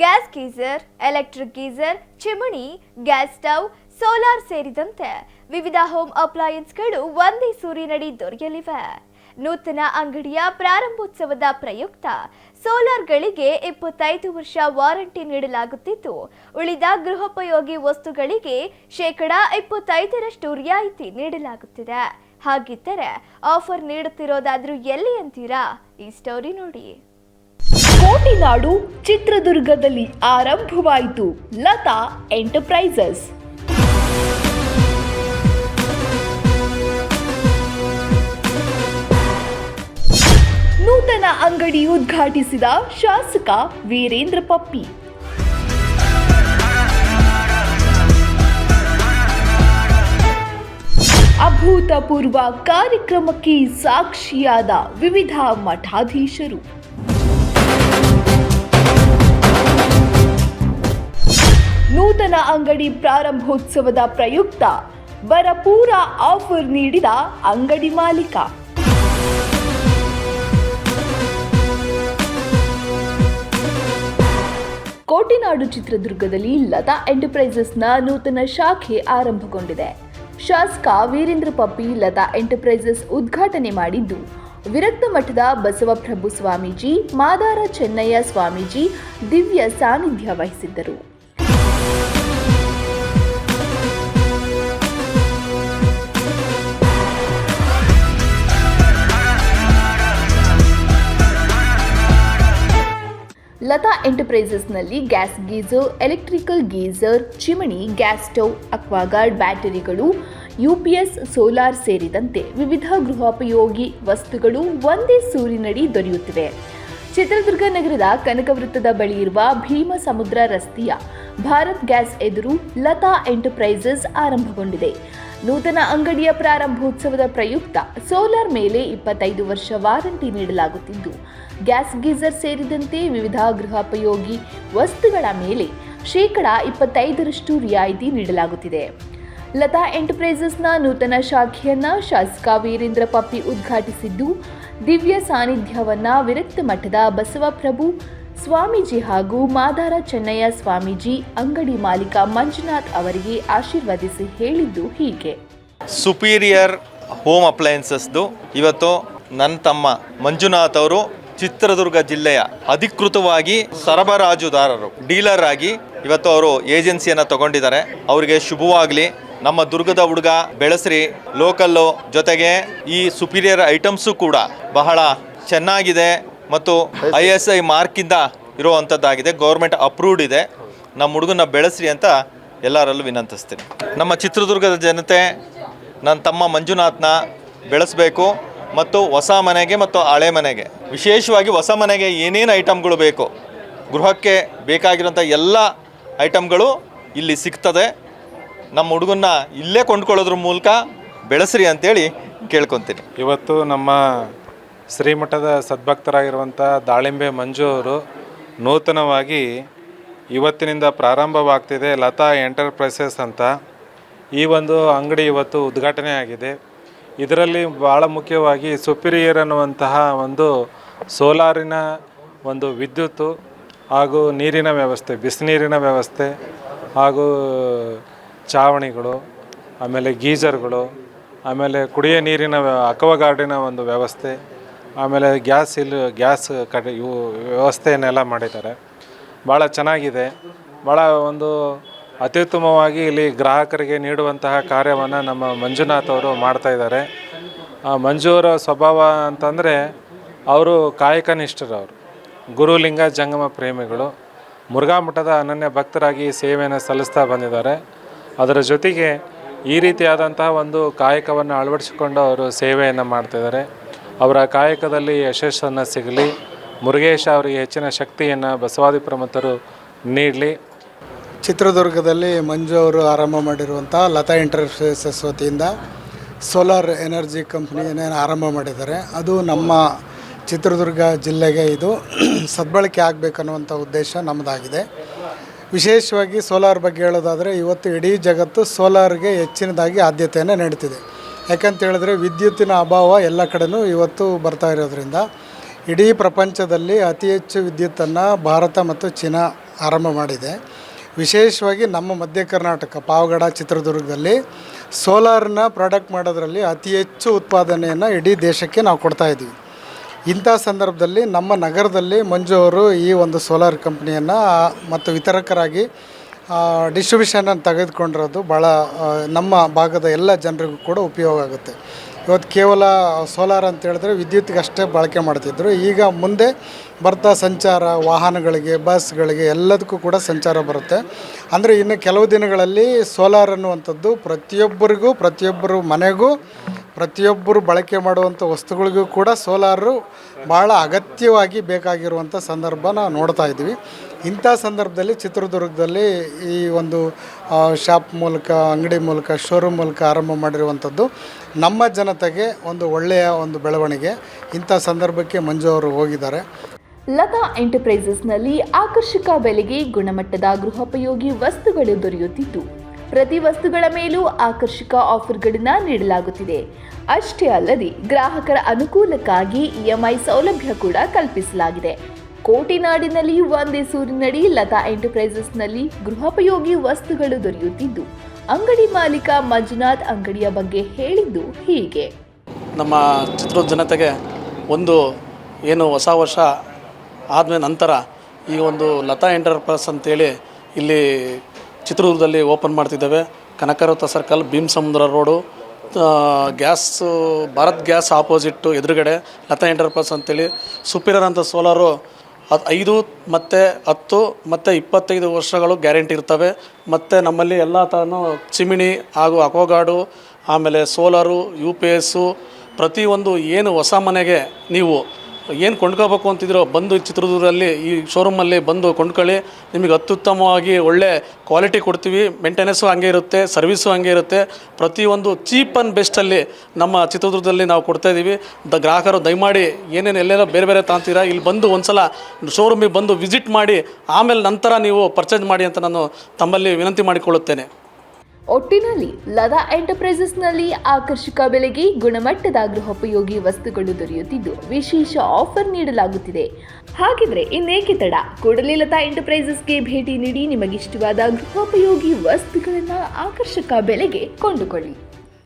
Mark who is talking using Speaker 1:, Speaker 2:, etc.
Speaker 1: Gas geyser, electric geyser, chimney, gas stove, solar ಸೇರಿದಂತೆ ವಿವಿಧ home ಅಪ್ಲಯನ್ಸ್ಗಳು ಒಂದೇ ಸೂರಿನಡಿ ದೊರೆಯಲಿವೆ. ನೂತನ ಅಂಗಡಿಯ ಪ್ರಾರಂಭೋತ್ಸವದ ಪ್ರಯುಕ್ತ ಸೋಲಾರ್ಗಳಿಗೆ ಇಪ್ಪತ್ತೈದು ವರ್ಷ ವಾರಂಟಿ ನೀಡಲಾಗುತ್ತಿದ್ದು, ಉಳಿದ ಗೃಹೋಪಯೋಗಿ ವಸ್ತುಗಳಿಗೆ ಶೇಕಡಾ ಇಪ್ಪತ್ತೈದರಷ್ಟು ರಿಯಾಯಿತಿ ನೀಡಲಾಗುತ್ತಿದೆ. ಹಾಗಿದ್ದರೆ ಆಫರ್ ನೀಡುತ್ತಿರೋದಾದ್ರೂ ಎಲ್ಲಿ ಅಂತೀರಾ? ಈ ಸ್ಟೋರಿ ನೋಡಿ.
Speaker 2: ಕೋಟಿನಾಡು ಚಿತ್ರದುರ್ಗದಲ್ಲಿ ಆರಂಭವಾಯಿತು ಲತಾ ಎಂಟರ್ಪ್ರೈಸಸ್. ನೂತನ ಅಂಗಡಿ ಉದ್ಘಾಟಿಸಿದ ಶಾಸಕ ವೀರೇಂದ್ರ ಪಪ್ಪಿ. ಅಭೂತಪೂರ್ವ ಕಾರ್ಯಕ್ರಮಕ್ಕೆ ಸಾಕ್ಷಿಯಾದ ವಿವಿಧ ಮಠಾಧೀಶರು. ನೂತನ ಅಂಗಡಿ ಪ್ರಾರಂಭೋತ್ಸವದ ಪ್ರಯುಕ್ತ ಬರಪೂರ ಆಫರ್ ನೀಡಿದ ಅಂಗಡಿ ಮಾಲೀಕ. ಕೋಟಿನಾಡು ಚಿತ್ರದುರ್ಗದಲ್ಲಿ ಲತಾ ಎಂಟರ್ಪ್ರೈಸಸ್ನ ನೂತನ ಶಾಖೆ ಆರಂಭಗೊಂಡಿದೆ. ಶಾಸಕ ವೀರೇಂದ್ರ ಪಪ್ಪಿ ಲತಾ ಎಂಟರ್ಪ್ರೈಸಸ್ ಉದ್ಘಾಟನೆ ಮಾಡಿದ್ದು ವಿರಕ್ತ ಮಠದ ಬಸವಪ್ರಭು ಸ್ವಾಮೀಜಿ, ಮಾದಾರ ಚೆನ್ನಯ್ಯ ಸ್ವಾಮೀಜಿ ದಿವ್ಯ ಸಾನ್ನಿಧ್ಯ ವಹಿಸಿದ್ದರು. Lata ಎಂಟರ್ಪ್ರೈಸಸ್ನಲ್ಲಿ gas geyser, electrical geyser, chimney, gas stove, Aquaguard ಬ್ಯಾಟರಿಗಳು UPS solar ಸೇರಿದಂತೆ ವಿವಿಧ ಗೃಹೋಪಯೋಗಿ ವಸ್ತುಗಳು ಒಂದೇ ಸೂರಿನಡಿ ದೊರೆಯುತ್ತಿವೆ. ಚಿತ್ರದುರ್ಗ ನಗರದ ಕನಕವೃತ್ತದ ಬಳಿ ಇರುವ ಭೀಮ ಸಮುದ್ರ ರಸ್ತೆಯ ಭಾರತ್ ಗ್ಯಾಸ್ ಎದುರು ಲತಾ ಎಂಟರ್ಪ್ರೈಸಸ್ ಆರಂಭಗೊಂಡಿದೆ. ನೂತನ ಅಂಗಡಿಯ ಪ್ರಾರಂಭೋತ್ಸವದ ಪ್ರಯುಕ್ತ ಸೋಲಾರ್ ಮೇಲೆ ಇಪ್ಪತ್ತೈದು ವರ್ಷ ವಾರಂಟಿ ನೀಡಲಾಗುತ್ತಿದ್ದು, ಗ್ಯಾಸ್ ಗೀಸರ್ ಸೇರಿದಂತೆ ವಿವಿಧ ಗೃಹೋಪಯೋಗಿ ವಸ್ತುಗಳ ಮೇಲೆ ಶೇಕಡ ಇಪ್ಪತ್ತೈದರಷ್ಟು ರಿಯಾಯಿತಿ ನೀಡಲಾಗುತ್ತಿದೆ. ಲತಾ ಎಂಟರ್ಪ್ರೈಸಸ್ನ ನೂತನ ಶಾಖೆಯನ್ನು ಶಾಸಕ ವೀರೇಂದ್ರ ಪಪ್ಪಿ ಉದ್ಘಾಟಿಸಿದ್ದು, ದಿವ್ಯ ಸಾನ್ನಿಧ್ಯವನ್ನು ವಿರಕ್ತ ಮಠದ ಬಸವಪ್ರಭು ಸ್ವಾಮೀಜಿ ಹಾಗೂ ಮಾದಾರ ಚೆನ್ನಯ್ಯ ಸ್ವಾಮೀಜಿ, ಅಂಗಡಿ ಮಾಲೀಕ ಮಂಜುನಾಥ್ ಅವರಿಗೆ ಆಶೀರ್ವದಿಸಿ ಹೇಳಿದ್ದು ಹೀಗೆ.
Speaker 3: ಸುಪೀರಿಯರ್ ಹೋಮ್ ಅಪ್ಲಯನ್ಸಸ್ದು ಇವತ್ತು ನನ್ನ ತಮ್ಮ ಮಂಜುನಾಥ್ ಅವರು ಚಿತ್ರದುರ್ಗ ಜಿಲ್ಲೆಯ ಅಧಿಕೃತವಾಗಿ ಸರಬರಾಜುದಾರರು, ಡೀಲರ್ ಆಗಿ ಇವತ್ತು ಅವರು ಏಜೆನ್ಸಿಯನ್ನು ತಗೊಂಡಿದ್ದಾರೆ. ಅವರಿಗೆ ಶುಭವಾಗಲಿ. ನಮ್ಮ ದುರ್ಗದ ಹುಡುಗ ಬೆಳೆಸ್ರಿ ಲೋಕಲ್ಲು ಜೊತೆಗೆ ಈ ಸುಪೀರಿಯರ್ ಐಟಮ್ಸು ಕೂಡ ಬಹಳ ಚೆನ್ನಾಗಿದೆ ಮತ್ತು ಐ ಎಸ್ ಐ ಮಾರ್ಕಿಂದ ಇರುವಂಥದ್ದಾಗಿದೆ ಗೌರ್ಮೆಂಟ್ ಅಪ್ರೂವ್ಡ್ ಇದೆ. ನಮ್ಮ ಹುಡುಗನ ಬೆಳೆಸ್ರಿ ಅಂತ ಎಲ್ಲರಲ್ಲೂ ವಿನಂತಿಸ್ತೀನಿ. ನಮ್ಮ ಚಿತ್ರದುರ್ಗದ ಜನತೆ, ನನ್ನ ತಮ್ಮ ಮಂಜುನಾಥ್ನ ಬೆಳೆಸಬೇಕು ಮತ್ತು ಹೊಸ ಮನೆಗೆ ಮತ್ತು ಹಳೆ ಮನೆಗೆ, ವಿಶೇಷವಾಗಿ ಹೊಸ ಮನೆಗೆ ಏನೇನು ಐಟಮ್ಗಳು ಬೇಕು, ಗೃಹಕ್ಕೆ ಬೇಕಾಗಿರುವಂಥ ಎಲ್ಲ ಐಟಮ್ಗಳು ಇಲ್ಲಿ ಸಿಗ್ತದೆ. ನಮ್ಮ ಹುಡುಗನ್ನ ಇಲ್ಲೇ ಕೊಂಡ್ಕೊಳ್ಳೋದ್ರ ಮೂಲಕ ಬೆಳೆಸ್ರಿ ಅಂತೇಳಿ ಕೇಳ್ಕೊತೀನಿ.
Speaker 4: ಇವತ್ತು ನಮ್ಮ ಶ್ರೀಮಠದ ಸದ್ಭಕ್ತರಾಗಿರುವಂಥ ದಾಳಿಂಬೆ ಮಂಜು ಅವರು ನೂತನವಾಗಿ ಇವತ್ತಿನಿಂದ ಪ್ರಾರಂಭವಾಗ್ತಿದೆ ಲತಾ ಎಂಟರ್ಪ್ರೈಸಸ್ ಅಂತ. ಈ ಒಂದು ಅಂಗಡಿ ಇವತ್ತು ಉದ್ಘಾಟನೆ ಆಗಿದೆ. ಇದರಲ್ಲಿ ಭಾಳ ಮುಖ್ಯವಾಗಿ ಸುಪೀರಿಯರ್ ಅನ್ನುವಂತಹ ಒಂದು ಸೋಲಾರಿನ ಒಂದು ವಿದ್ಯುತ್ತು ಹಾಗೂ ನೀರಿನ ವ್ಯವಸ್ಥೆ, ಬಿಸಿನೀರಿನ ವ್ಯವಸ್ಥೆ ಹಾಗೂ ಚಾವಣಿಗಳು, ಆಮೇಲೆ ಗೀಜರ್ಗಳು, ಆಮೇಲೆ ಕುಡಿಯೋ ನೀರಿನ ಅಕ್ವಗಾರ್ಡಿನ ಒಂದು ವ್ಯವಸ್ಥೆ, ಆಮೇಲೆ ಗ್ಯಾಸ್ ಇಲ್ಲಿ, ಗ್ಯಾಸ್ ಕಡೆ ಇವು ವ್ಯವಸ್ಥೆಯನ್ನೆಲ್ಲ ಮಾಡಿದ್ದಾರೆ. ಭಾಳ ಚೆನ್ನಾಗಿದೆ. ಭಾಳ ಒಂದು ಅತ್ಯುತ್ತಮವಾಗಿ ಇಲ್ಲಿ ಗ್ರಾಹಕರಿಗೆ ನೀಡುವಂತಹ ಕಾರ್ಯವನ್ನು ನಮ್ಮ ಮಂಜುನಾಥ್ ಅವರು ಮಾಡ್ತಾಯಿದ್ದಾರೆ ಇದ್ದಾರೆ. ಮಂಜು ಅವರ ಸ್ವಭಾವ ಅಂತಂದರೆ ಅವರು ಕಾಯಕನಿಷ್ಠರು ಅವರು ಗುರುಲಿಂಗ ಜಂಗಮ ಪ್ರೇಮಿಗಳು. ಮುರುಘಾ ಮಠದ ಅನನ್ಯ ಭಕ್ತರಾಗಿ ಸೇವೆಯನ್ನು ಸಲ್ಲಿಸ್ತಾ ಬಂದಿದ್ದಾರೆ. ಅದರ ಜೊತೆಗೆ ಈ ರೀತಿಯಾದಂತಹ ಒಂದು ಕಾಯಕವನ್ನು ಅಳವಡಿಸಿಕೊಂಡು ಅವರು ಸೇವೆಯನ್ನು ಮಾಡ್ತಿದ್ದಾರೆ. ಅವರ ಕಾಯಕದಲ್ಲಿ ಯಶಸ್ಸನ್ನು ಸಿಗಲಿ, ಮುರುಗೇಶ ಅವರಿಗೆ ಹೆಚ್ಚಿನ ಶಕ್ತಿಯನ್ನು ಬಸವಾದಿ ಪ್ರಮುಖರು ನೀಡಲಿ.
Speaker 5: ಚಿತ್ರದುರ್ಗದಲ್ಲಿ ಮಂಜು ಅವರು ಆರಂಭ ಮಾಡಿರುವಂಥ ಲತಾ ಎಂಟರ್ಪ್ರೈಸಸ್ ವತಿಯಿಂದ ಸೋಲಾರ್ ಎನರ್ಜಿ ಕಂಪ್ನಿಯನ್ನು ಆರಂಭ ಮಾಡಿದ್ದಾರೆ. ಅದು ನಮ್ಮ ಚಿತ್ರದುರ್ಗ ಜಿಲ್ಲೆಗೆ ಇದು ಸದ್ಬಳಕೆ ಆಗಬೇಕನ್ನುವಂಥ ಉದ್ದೇಶ ನಮ್ಮದಾಗಿದೆ ವಿಶೇಷವಾಗಿ ಸೋಲಾರ್ ಬಗ್ಗೆ ಹೇಳೋದಾದರೆ ಇವತ್ತು ಇಡೀ ಜಗತ್ತು ಸೋಲಾರ್ಗೆ ಹೆಚ್ಚಿನದಾಗಿ ಆದ್ಯತೆಯನ್ನು ನೀಡ್ತಿದೆ ಯಾಕಂತ ಹೇಳಿದ್ರೆ ವಿದ್ಯುತ್ತಿನ ಅಭಾವ ಎಲ್ಲ ಕಡೆನೂ ಇವತ್ತು ಬರ್ತಾ ಇರೋದ್ರಿಂದ ಇಡೀ ಪ್ರಪಂಚದಲ್ಲಿ ಅತಿ ಹೆಚ್ಚು ವಿದ್ಯುತ್ತನ್ನು ಭಾರತ ಮತ್ತು ಚೀನಾ ಆರಂಭ ಮಾಡಿದೆ. ವಿಶೇಷವಾಗಿ ನಮ್ಮ ಮಧ್ಯ ಕರ್ನಾಟಕ, ಪಾವಗಡ, ಚಿತ್ರದುರ್ಗದಲ್ಲಿ ಸೋಲಾರ್ನ ಪ್ರಾಡಕ್ಟ್ ಮಾಡೋದ್ರಲ್ಲಿ ಅತಿ ಹೆಚ್ಚು ಉತ್ಪಾದನೆಯನ್ನು ಇಡೀ ದೇಶಕ್ಕೆ ನಾವು ಕೊಡ್ತಾ ಇದ್ದೀವಿ. ಇಂಥ ಸಂದರ್ಭದಲ್ಲಿ ನಮ್ಮ ನಗರದಲ್ಲಿ ಮಂಜು ಅವರು ಈ ಒಂದು ಸೋಲಾರ್ ಕಂಪ್ನಿಯನ್ನು ಮತ್ತು ವಿತರಕರಾಗಿ ಡಿಸ್ಟ್ರಿಬ್ಯೂಷನನ್ನು ತೆಗೆದುಕೊಂಡಿರೋದು ಭಾಳ ನಮ್ಮ ಭಾಗದ ಎಲ್ಲ ಜನರಿಗೂ ಕೂಡ ಉಪಯೋಗ ಆಗುತ್ತೆ. ಇವತ್ತು ಕೇವಲ ಸೋಲಾರ್ ಅಂತ ಹೇಳಿದ್ರೆ ವಿದ್ಯುತ್ಗೆ ಅಷ್ಟೇ ಬಳಕೆ ಮಾಡ್ತಿದ್ರು. ಈಗ ಮುಂದೆ ಬರ್ತಾ ಸಂಚಾರ, ವಾಹನಗಳಿಗೆ, ಬಸ್ಗಳಿಗೆ ಎಲ್ಲದಕ್ಕೂ ಕೂಡ ಸಂಚಾರ ಬರುತ್ತೆ. ಅಂದರೆ ಇನ್ನು ಕೆಲವು ದಿನಗಳಲ್ಲಿ ಸೋಲಾರ್ ಅನ್ನುವಂಥದ್ದು ಪ್ರತಿಯೊಬ್ಬರಿಗೂ, ಪ್ರತಿಯೊಬ್ಬರು ಮನೆಗೂ ಪ್ರತಿಯೊಬ್ಬರು ಬಳಕೆ ಮಾಡುವಂಥ ವಸ್ತುಗಳಿಗೂ ಕೂಡ ಸೋಲಾರು ಭಾಳ ಅಗತ್ಯವಾಗಿ ಬೇಕಾಗಿರುವಂಥ ಸಂದರ್ಭ ನಾವು ನೋಡ್ತಾ ಇದ್ದೀವಿ. ಇಂಥ ಸಂದರ್ಭದಲ್ಲಿ ಚಿತ್ರದುರ್ಗದಲ್ಲಿ ಈ ಒಂದು ಶಾಪ್ ಮೂಲಕ, ಅಂಗಡಿ ಮೂಲಕ ಶೋರೂಮ್ ಮೂಲಕ ಆರಂಭ ಮಾಡಿರುವಂಥದ್ದು ನಮ್ಮ ಜನತೆಗೆ ಒಂದು ಒಳ್ಳೆಯ ಒಂದು ಬೆಳವಣಿಗೆ. ಇಂಥ ಸಂದರ್ಭಕ್ಕೆ ಮಂಜು ಅವರು ಹೋಗಿದ್ದಾರೆ.
Speaker 2: ಲತಾ ಎಂಟರ್ಪ್ರೈಸಸ್ನಲ್ಲಿ ಆಕರ್ಷಕ ಬೆಲೆಗೆ ಗುಣಮಟ್ಟದ ಗೃಹೋಪಯೋಗಿ ವಸ್ತುಗಳು ದೊರೆಯುತ್ತಿದ್ದು. ಪ್ರತಿ ವಸ್ತುಗಳ ಮೇಲೂ ಆಕರ್ಷಕ ಆಫರ್ಗಳನ್ನು ನೀಡಲಾಗುತ್ತಿದೆ. ಅಷ್ಟೇ ಅಲ್ಲದೆ ಗ್ರಾಹಕರ ಅನುಕೂಲಕ್ಕಾಗಿ ಇಎಂಐ ಸೌಲಭ್ಯ ಕೂಡ ಕಲ್ಪಿಸಲಾಗಿದೆ. ಕೋಟಿನಾಡಿನಲ್ಲಿ ಒಂದೇ ಸೂರಿನಡಿ ಲತಾ ಎಂಟರ್ಪ್ರೈಸಸ್ನಲ್ಲಿ ಗೃಹೋಪಯೋಗಿ ವಸ್ತುಗಳು ದೊರೆಯುತ್ತಿದ್ದು, ಅಂಗಡಿ ಮಾಲೀಕ ಮಂಜುನಾಥ್ ಅಂಗಡಿಯ ಬಗ್ಗೆ ಹೇಳಿದ್ದು ಹೀಗೆ.
Speaker 6: ನಮ್ಮ ಚಿತ್ರದ ಜನತೆಗೆ ಒಂದು ಏನು ಹೊಸ ವರ್ಷ ಆದ ನಂತರ ಈ ಒಂದು ಲತಾ ಎಂಟರ್ಪ್ರೈಸ್ ಅಂತೇಳಿ ಇಲ್ಲಿ ಚಿತ್ರದುರ್ಗದಲ್ಲಿ ಓಪನ್ ಮಾಡ್ತಿದ್ದೇವೆ. ಕನಕರತ circle Bhim Samudra road gas Bharat gas opposite ಎದುರುಗಡೆ ಲತಾ ಎಂಟರ್ಪ್ರೈಸ್ ಅಂತೇಳಿ ಸುಪೀರಿಯರ್ ಅಂತ ಸೋಲಾರು ಅದು ಐದು ಮತ್ತು ಹತ್ತು ಮತ್ತು ಇಪ್ಪತ್ತೈದು ವರ್ಷಗಳು ಗ್ಯಾರಂಟಿ ಇರ್ತವೆ. ಮತ್ತು ನಮ್ಮಲ್ಲಿ ಎಲ್ಲ ಥರನೂ ಚಿಮಿಣಿ ಹಾಗೂ ಅಕೋಗಾಡು, ಆಮೇಲೆ ಸೋಲಾರು ಯು ಪಿ ಎಸ್ಸು ಪ್ರತಿಯೊಂದು ಏನು ಹೊಸ ಮನೆಗೆ ನೀವು ಏನು ಕೊಂಡ್ಕೋಬೇಕು ಅಂತಿದ್ರೋ, ಬಂದು ಚಿತ್ರದುರ್ಗದಲ್ಲಿ ಈ ಶೋರೂಮಲ್ಲಿ ಬಂದು ಕೊಂಡ್ಕೊಳ್ಳಿ. ನಿಮಗೆ ಅತ್ಯುತ್ತಮವಾಗಿ ಒಳ್ಳೆ ಕ್ವಾಲಿಟಿ ಕೊಡ್ತೀವಿ. ಮೇಂಟೆನೆನ್ಸು ಹಂಗೆ ಇರುತ್ತೆ ಸರ್ವಿಸು ಹಂಗೆ ಇರುತ್ತೆ. ಪ್ರತಿಯೊಂದು ಚೀಪ್ ಆ್ಯಂಡ್ ಬೆಸ್ಟಲ್ಲಿ ನಮ್ಮ ಚಿತ್ರದುರ್ಗದಲ್ಲಿ ನಾವು ಕೊಡ್ತಾ ಇದ್ದೀವಿ ದ ಗ್ರಾಹಕರು ದಯಮಾಡಿ ಏನೇನು ಎಲ್ಲೆಲ್ಲ ಬೇರೆ ಬೇರೆ ತಾಂತೀರಾ ಇಲ್ಲಿ ಬಂದು ಒಂದ್ಸಲ ಶೋರೂಮಿಗೆ ಬಂದು ವಿಸಿಟ್ ಮಾಡಿ, ಆಮೇಲೆ ನಂತರ ನೀವು ಪರ್ಚೇಸ್ ಮಾಡಿ ಅಂತ ನಾನು ತಮ್ಮಲ್ಲಿ ವಿನಂತಿ ಮಾಡಿಕೊಳ್ಳುತ್ತೇನೆ.
Speaker 2: ಒಟ್ಟಿನಲ್ಲಿ ಲದಾ ಎಂಟರ್ಪ್ರೈಸಸ್ನಲ್ಲಿ ಆಕರ್ಷಕ ಬೆಲೆಗೆ ಗುಣಮಟ್ಟದ ಗೃಹೋಪಯೋಗಿ ವಸ್ತುಗಳು ದೊರೆಯುತ್ತಿದ್ದು ವಿಶೇಷ ಆಫರ್ ನೀಡಲಾಗುತ್ತಿದೆ. ಹಾಗಿದ್ರೆ ಇನ್ನೇಕೆ ತಡ? ಕೂಡಲೇ ಲತಾ ಎಂಟರ್ಪ್ರೈಸಸ್ಗೆ ಭೇಟಿ ನೀಡಿ ನಿಮಗಿಷ್ಟವಾದ ಗೃಹೋಪಯೋಗಿ ವಸ್ತುಗಳನ್ನು ಆಕರ್ಷಕ ಬೆಲೆಗೆ ಕೊಂಡುಕೊಳ್ಳಿ.